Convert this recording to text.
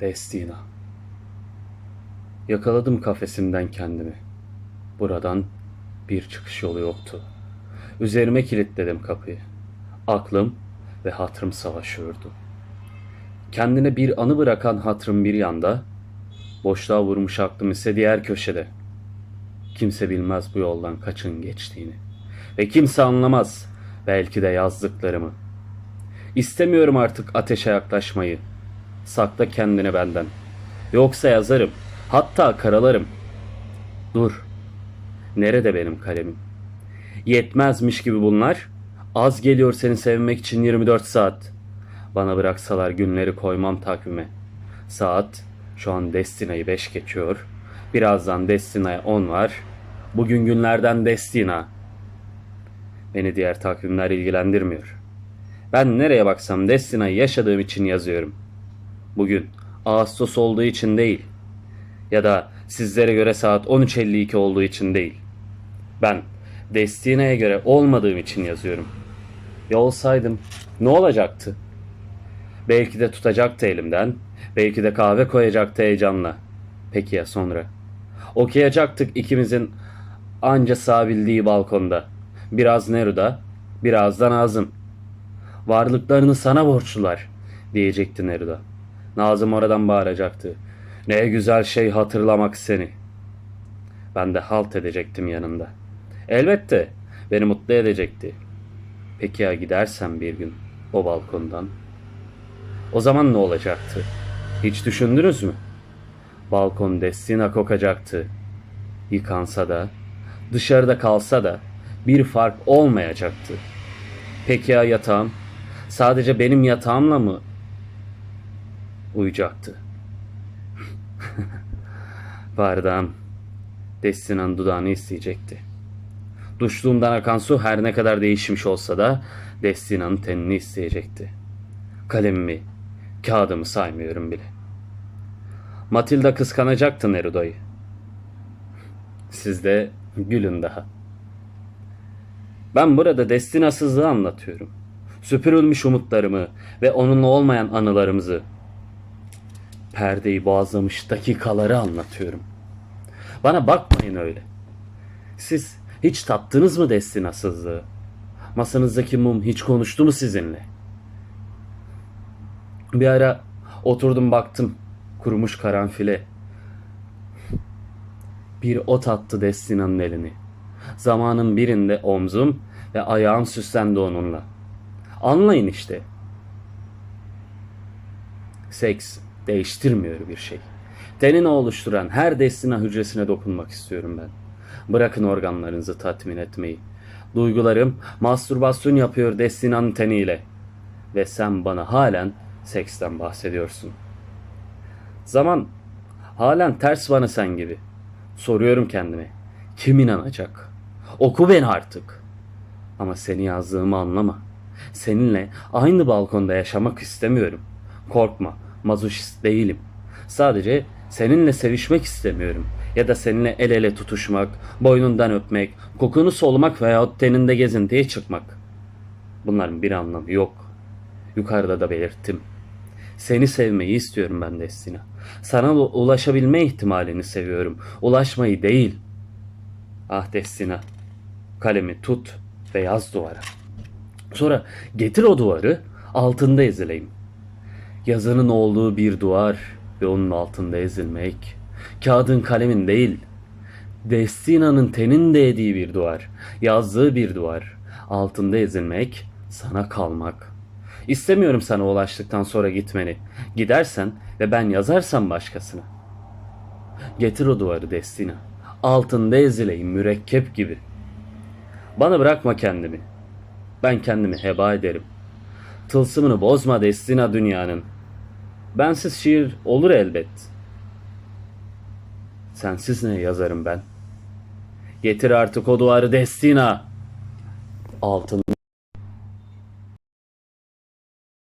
Destina. Yakaladım kafesimden kendimi. Buradan bir çıkış yolu yoktu. Üzerime kilitledim kapıyı. Aklım ve hatırım savaşıyordu. Kendine bir anı bırakan hatırım bir yanda, boşluğa vurmuş aklım ise diğer köşede. Kimse bilmez bu yoldan kaçın geçtiğini. Ve kimse anlamaz belki de yazdıklarımı. İstemiyorum artık ateşe yaklaşmayı. Sakla kendini benden. Yoksa yazarım. Hatta karalarım. Dur. Nerede benim kalemim? Yetmezmiş gibi bunlar. Az geliyor seni sevmek için 24 saat. Bana bıraksalar günleri koymam takvime. Saat şu an Destina'yı 5 geçiyor. Birazdan Destina'ya 10 var. Bugün günlerden Destina. Beni diğer takvimler ilgilendirmiyor. Ben nereye baksam Destina'yı yaşadığım için yazıyorum. Bugün Ağustos olduğu için değil. Ya da sizlere göre saat 13.52 olduğu için değil. Ben Destina'ya göre olmadığım için yazıyorum. Ya olsaydım ne olacaktı? Belki de tutacaktı elimden. Belki de kahve koyacaktı heyecanla. Peki ya sonra? Okuyacaktık ikimizin anca sığabildiği balkonda. Biraz Neruda, biraz da Nazım. Varlıklarını sana borçlular diyecekti Neruda. Nazım oradan bağıracaktı. Ne güzel şey hatırlamak seni. Ben de halt edecektim yanında. Elbette beni mutlu edecekti. Peki ya gidersem bir gün o balkondan? O zaman ne olacaktı? Hiç düşündünüz mü? Balkon destina kokacaktı. Yıkansa da, dışarıda kalsa da bir fark olmayacaktı. Peki ya yatağım? Sadece benim yatağımla mı uyuyacaktı? Bardağım Destina'nın dudağını isteyecekti. Duşluğumdan akan su her ne kadar değişmiş olsa da Destina'nın tenini isteyecekti. Kalemimi, kağıdımı saymıyorum bile. Matilda kıskanacaktı Neruda'yı. Siz de gülün daha. Ben burada destinasızlığı anlatıyorum. Süpürülmüş umutlarımı ve onunla olmayan anılarımızı. Perdeyi boğazlamış dakikaları anlatıyorum. Bana bakmayın öyle. Siz hiç tattınız mı destinasızlığı? Masanızdaki mum hiç konuştu mu sizinle? Bir ara oturdum baktım kurumuş karanfile. Bir ot attı Destina'nın elini. Zamanın birinde omzum ve ayağım süslendi onunla. Anlayın işte. Seks değiştirmiyor bir şey. Tenini oluşturan her destina hücresine dokunmak istiyorum ben. Bırakın organlarınızı tatmin etmeyi. Duygularım mastürbasyon yapıyor destinanın teniyle. Ve sen bana halen seksten bahsediyorsun. Zaman halen ters bana sen gibi. Soruyorum kendime. Kim inanacak? Oku beni artık. Ama seni yazdığımı anlama. Seninle aynı balkonda yaşamak istemiyorum. Korkma, mazoşist değilim. Sadece seninle sevişmek istemiyorum. Ya da seninle el ele tutuşmak, boynundan öpmek, kokunu solmak veyahut teninde gezintiye çıkmak. Bunların bir anlamı yok. Yukarıda da belirttim. Seni sevmeyi istiyorum ben Destina. Sana ulaşabilme ihtimalini seviyorum. Ulaşmayı değil. Ah Destina. Kalemi tut ve yaz duvara. Sonra getir o duvarı altında ezileyim. Yazının olduğu bir duvar ve onun altında ezilmek. Kağıdın kalemin değil. Destina'nın tenin değdiği bir duvar. Yazdığı bir duvar. Altında ezilmek, sana kalmak. İstemiyorum sana ulaştıktan sonra gitmeni. Gidersen ve ben yazarsam başkasına. Getir o duvarı Destina. Altında ezileyim mürekkep gibi. Bana bırakma kendimi. Ben kendimi heba ederim. Tılsımını bozma Destina dünyanın. Bensiz şiir olur elbet. Sensiz ne yazarım ben? Getir artık o duvarı Destina. Altın